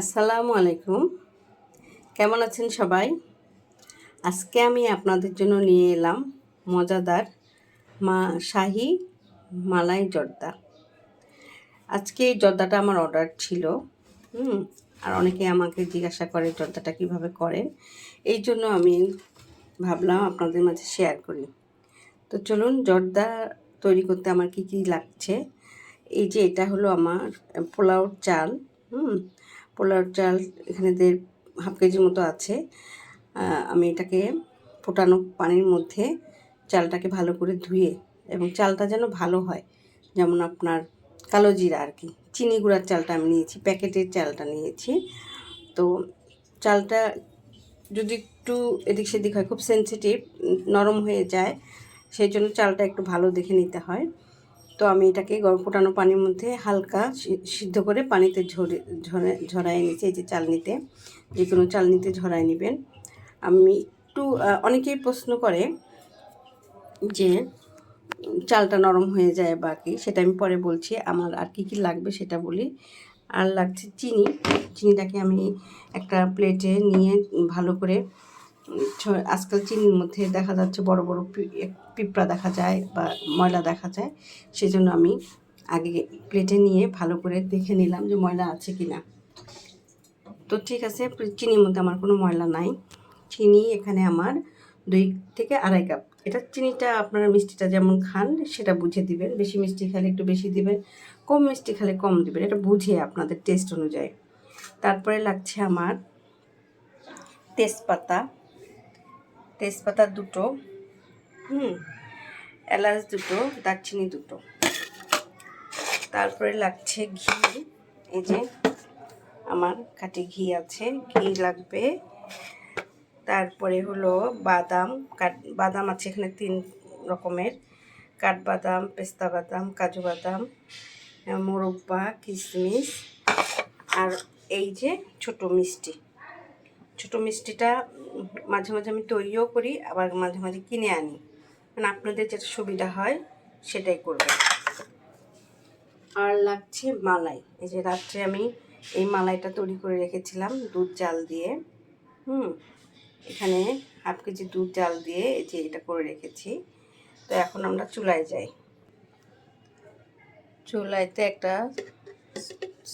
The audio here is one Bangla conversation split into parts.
আসসালামু আলাইকুম। কেমন আছেন সবাই? আজকে আমি আপনাদের জন্য নিয়ে এলাম মজাদার মা শাহি মালাই জর্দা। আজকে এই জর্দাটা আমার অর্ডার ছিল, হুম, আর অনেকে আমাকে জিজ্ঞাসা করে জর্দাটা কীভাবে করেন। এই জন্য আমি ভাবলাম আপনাদের মাঝে শেয়ার করি। তো চলুন, জর্দা তৈরি করতে আমার কি কি লাগছে? এই যে এটা হলো আমার পোলাওর চাল, হুম পোলাওর চাল এখানে দেড় হাফ কেজির মতো আছে। আমি এটাকে ফোটানো পানির মধ্যে চালটাকে ভালো করে ধুয়ে এবং চালটা যেন ভালো হয়, যেমন আপনার কালো জিরা আর কি, চিনি গুঁড়ার চালটা আমি নিয়েছি, প্যাকেটের চালটা নিয়েছি। তো চালটা যদি একটু এদিক সেদিক হয়, খুব সেনসিটিভ নরম হয়ে যায়, সেই জন্য চালটা একটু ভালো দেখে নিতে হয়। তো আমি এটাকে গরম ফোটানো পানির মধ্যে হালকা সিদ্ধ করে পানিতে ঝরে ঝরে ঝরাই নিয়েছি, এই যে চালনিতে। যে কোনো চালনিতে ঝরাই নেবেন। আমি একটু অনেকেই প্রশ্ন করে যে চালটা নরম হয়ে যায় বা কি, সেটা আমি পরে বলছি। আমার আর কি কি লাগবে সেটা বলি। আর লাগছে চিনি। চিনিটাকে আমি একটা প্লেটে নিয়ে ভালো করে আজকাল চিনির মধ্যে দেখা যাচ্ছে বড় বড় পিঁপড়া দেখা যায় বা ময়লা দেখা যায়। সেই জন্য আমি আগে প্লেটে নিয়ে ভালো করে দেখে নিলাম যে ময়লা আছে কি না। তো ঠিক আছে চিনির মধ্যে আমার কোনো ময়লা নাই। চিনি এখানে আমার দুই থেকে আড়াই কাপ। এটা চিনিটা আপনারা মিষ্টিটা যেমন খান সেটা বুঝে দিবেন। বেশি মিষ্টি খেলে একটু বেশি দিবেন, কম মিষ্টি খেলে কম দিবেন। এটা বুঝে আপনাদের টেস্ট অনুযায়ী। তারপরে লাগছে আমার তেজপাতা। তেজপাতা দুটো। হুম। এলাচ দুটো দারচিনি দুটো। তারপরে লাগছে ঘি। এই যে আমার খাঁটি ঘি আছে ঘি লাগবে। তারপরে হলো বাদাম কাঠ বাদাম আছে এখানে তিন রকমের। কাঠবাদাম পেস্তা বাদাম কাজু বাদাম মোরব্বা কিশমিশ। আর এই যে ছোট মিষ্টি। ছোট মিষ্টিটা মাঝে মাঝে আমি তৈরিও করি, আবার মাঝে মাঝে কিনে আনি। মানে আপনাদের যেটা সুবিধা হয়, সেটাই করবেন আর লাগছে মালাই। এই যে রাত্রে আমি এই মালাইটা তৈরি করে রেখেছিলাম দুধ জাল দিয়ে। হুম, এখানে হাফ কেজি দুধ জাল দিয়ে এই যে এটা করে রেখেছি। তো এখন আমরা চুলায় যাই। চুলাইতে একটা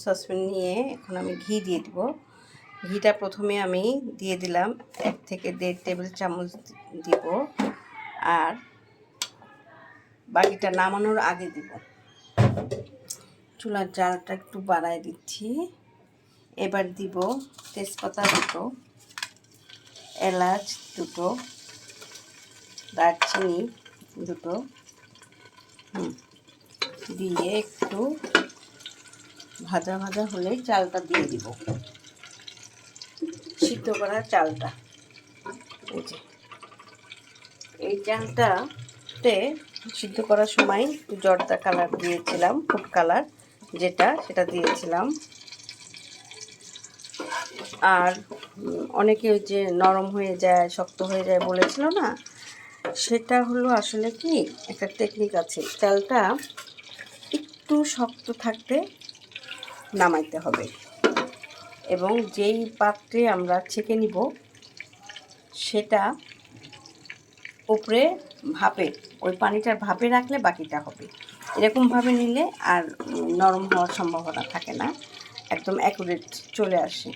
সসপ্যান নিয়ে এখন আমি ঘি দিয়ে দিব। ঘিটা প্রথমে আমি দিয়ে দিলাম এক থেকে দেড় টেবিল চামচ দিব আর বাকিটা নামানোর আগে দিব। চুলার জালটা একটু বাড়ায় দিচ্ছি। এবার দিব তেজপাতা দুটো, এলাচ দুটো, দারচিনি দুটো দিয়ে একটু ভাজা ভাজা হলেই চালটা দিয়ে দিব। সিদ্ধ করা চালটা। এই চালটাতে সিদ্ধ করার সময় একটু জর্দা কালার দিয়েছিলাম, ফুড কালার যেটা, সেটা দিয়েছিলাম। আর অনেকে ওই যে নরম হয়ে যায়, শক্ত হয়ে যায় বলেছিল না? সেটা হলো আসলে কি, একটা টেকনিক আছে। চালটা একটু শক্ত থাকতে নামাইতে হবে। এবং যেই পাত্রে আমরা ছেঁকে নিব, সেটা উপরে ভাপে, ওই পানিটার ভাপে রাখলে বাকিটা হবে। এরকমভাবে নিলে আর নরম হওয়ার সম্ভাবনা থাকে না, একদম অ্যাকুরেট চলে আসে।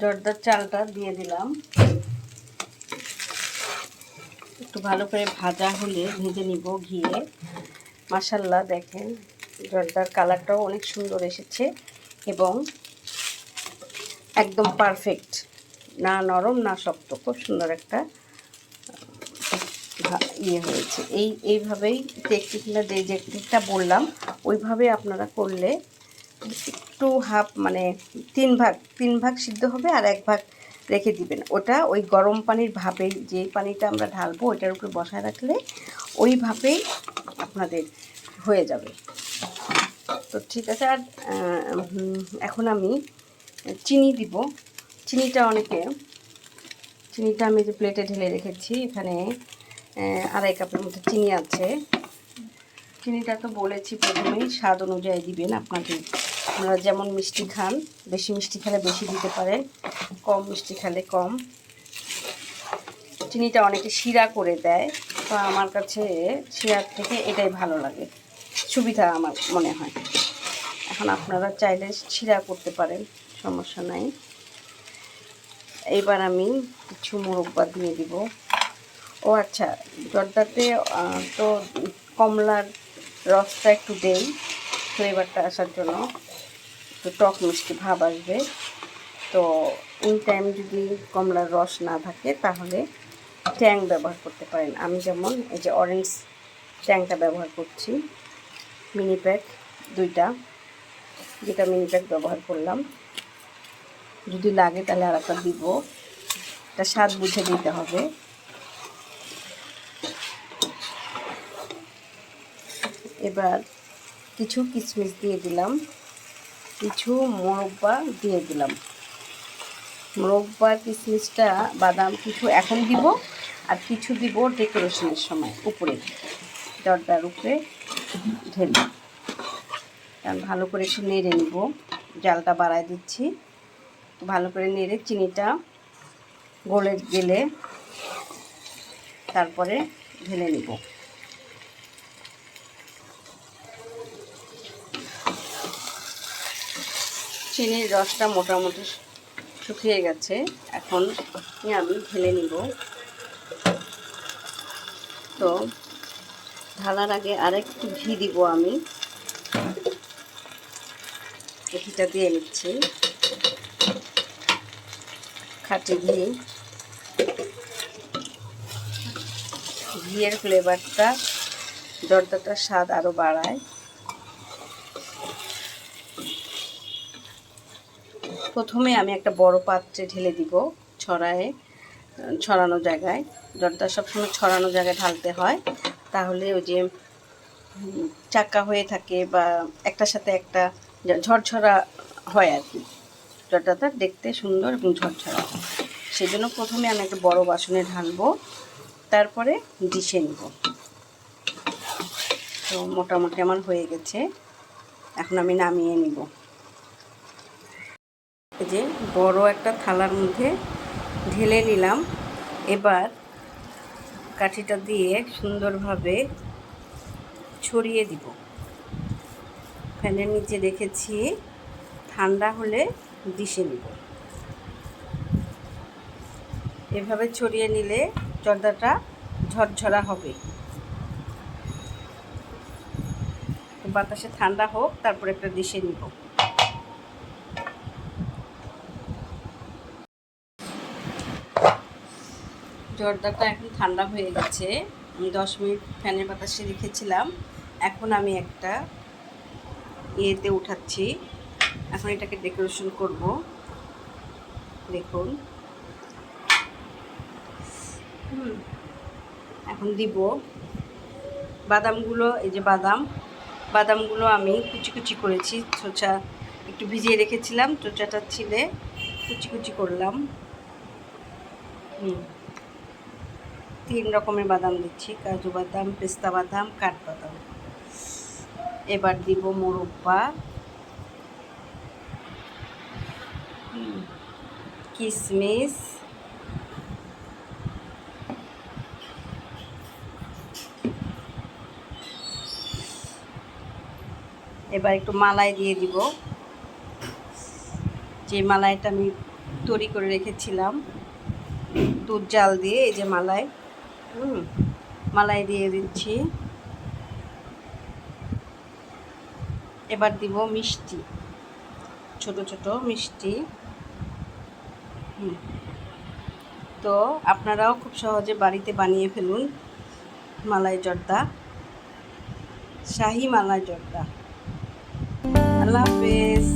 জর্দার চালটা দিয়ে দিলাম। একটু ভালো করে ভাজা হলে ভেজে নিব ঘিয়ে। মাসাল্লাহ দেখেন, জর্দার কালারটাও অনেক সুন্দর এসেছে। এবং একদম পারফেক্ট না নরম, না শক্ত, খুব সুন্দর একটা ইয়ে হয়েছে। এই, এইভাবেই টেকনিকটা যে টেকনিকটা বললাম, ওইভাবে আপনারা করলে একটু হাফ মানে তিন ভাগ তিন ভাগ সিদ্ধ হবে আর এক ভাগ রেখে দিবেন। ওটা ওই গরম পানির ভাপেই যে পানিটা আমরা ঢালবো, ওইটার উপরে বসায় রাখলে ওই ভাপেই আপনাদের হয়ে যাবে। তো ঠিক আছে, আর এখন আমি চিনি দিব। চিনিটা অনেকে, চিনিটা আমি যে প্লেটে ঢেলে রেখেছি, এখানে আড়াই কাপের মতো চিনি আছে। চিনিটা তো বলেছি প্রথমেই, স্বাদ অনুযায়ী দিবেন আপনাকে। আপনারা যেমন মিষ্টি খান, বেশি মিষ্টি খেলে বেশি দিতে পারেন কম মিষ্টি খেলে কম। চিনিটা অনেকে শিরা করে দেয়, তো আমার কাছে শিরার থেকে এটাই ভালো লাগে। সুবিধা আমার মনে হয়। এখন আপনারা চাইলে ছিঁড়া করতে পারেন, সমস্যা নাই। এইবার আমি কিছু মোরব্বা দিয়ে দিব। ও আচ্ছা জর্দাতে তো কমলার রসটা একটু দেই ফ্লেভারটা আসার জন্য। একটু টক মিষ্টি ভাব আসবে। তো ইন টাইম যদি কমলার রস না থাকে, তাহলে ট্যাং ব্যবহার করতে পারেন। আমি যেমন এই যে অরেঞ্জ ট্যাংটা ব্যবহার করছি। মিনি প্যাক দুইটা, যেটা মিনি প্যাক ব্যবহার করলাম। যদি লাগে তাহলে আর একটা দিব। এটা স্বাদ বুঝে দিতে হবে। এবার কিছু কিশমিশ দিয়ে দিলাম। কিছু মোরব্বা দিয়ে দিলাম। মোরব্বা কিশমিশটা বাদাম কিছু এখন দিব, আর কিছু দিব ডেকোরেশনের সময় উপরে। দরজার উপরে ঢেলে ভালো করে একটু নেড়ে নিব। জালটা বাড়ায় দিচ্ছি। ভালো করে নেড়ে চিনিটা গলে গেলে তারপরে ঢেলে নিব। চিনির রসটা মোটামুটি শুকিয়ে গেছে। এখন আমি ঢেলে নিব। তো ঢালার আগে আরেকটু ঘি দিব আমি। ঘিটা দিয়ে নিচ্ছি। খাঁটি ঘি। ঘিয়ের ফ্লেভারটা জর্দাটার স্বাদ আরও বাড়ায়। প্রথমে আমি একটা বড় পাত্রে ঢেলে দিব ছড়ায়, ছড়ানো জায়গায়। জর্দা সবসময় ছড়ানো জায়গায় ঢালতে হয়। তাহলে ওই যে চাকা হয়ে থাকে বা একটার সাথে একটা ঝরঝরা হয় আর কি। জর্দাটা দেখতে সুন্দর এবং ঝরঝরা। হয় সেই জন্য প্রথমে আমি একটা বড় বাসনে ঢালবো, তারপরে ডিশে নিব। তো মোটামুটি আমার হয়ে গেছে। এখন আমি নামিয়ে নিব। যে বড় একটা থালার মধ্যে ঢেলে নিলাম। এবার কাঠিটা দিয়ে সুন্দরভাবে ছড়িয়ে দিব। ফ্যানের নিচে রেখেছি, ঠান্ডা হলে ডিশে নিব। এভাবে ছড়িয়ে নিলে জর্দাটা ঝরঝরা হবে। বাতাসে ঠান্ডা হোক, তারপরে একটা ডিশে নিব। জর্দাটা এখন ঠান্ডা হয়ে গেছে। আমি দশ মিনিট ফ্যানের বাতাসে রেখেছিলাম। এখন আমি একটা ইয়েতে উঠাচ্ছি। এখন এটাকে ডেকোরেশন করব। দেখুন। এখন দিব। বাদামগুলো, এই যে বাদাম, বাদামগুলো আমি কুচি কুচি করেছি। চোচা একটু ভিজিয়ে রেখেছিলাম। চোচাটা ছিলে, কুচি কুচি করলাম। হুম। তিন রকমের বাদাম দিচ্ছি, কাজু বাদাম, পেস্তা বাদাম কাঠবাদাম এবার দিব মোরব্বা। কিশমিশ এবার একটু মালাই দিয়ে দিব। যে মালাইটা আমি তৈরি করে রেখেছিলাম, দুধ জাল দিয়ে, এই যে মালাই। মালাই দিয়ে দিচ্ছি। এবার দিব মিষ্টি। ছোট ছোট মিষ্টি। তো আপনারাও খুব সহজে বাড়িতে বানিয়ে ফেলুন মালাই জর্দা। শাহি মালাই জর্দা। আল্লাহ হাফেজ।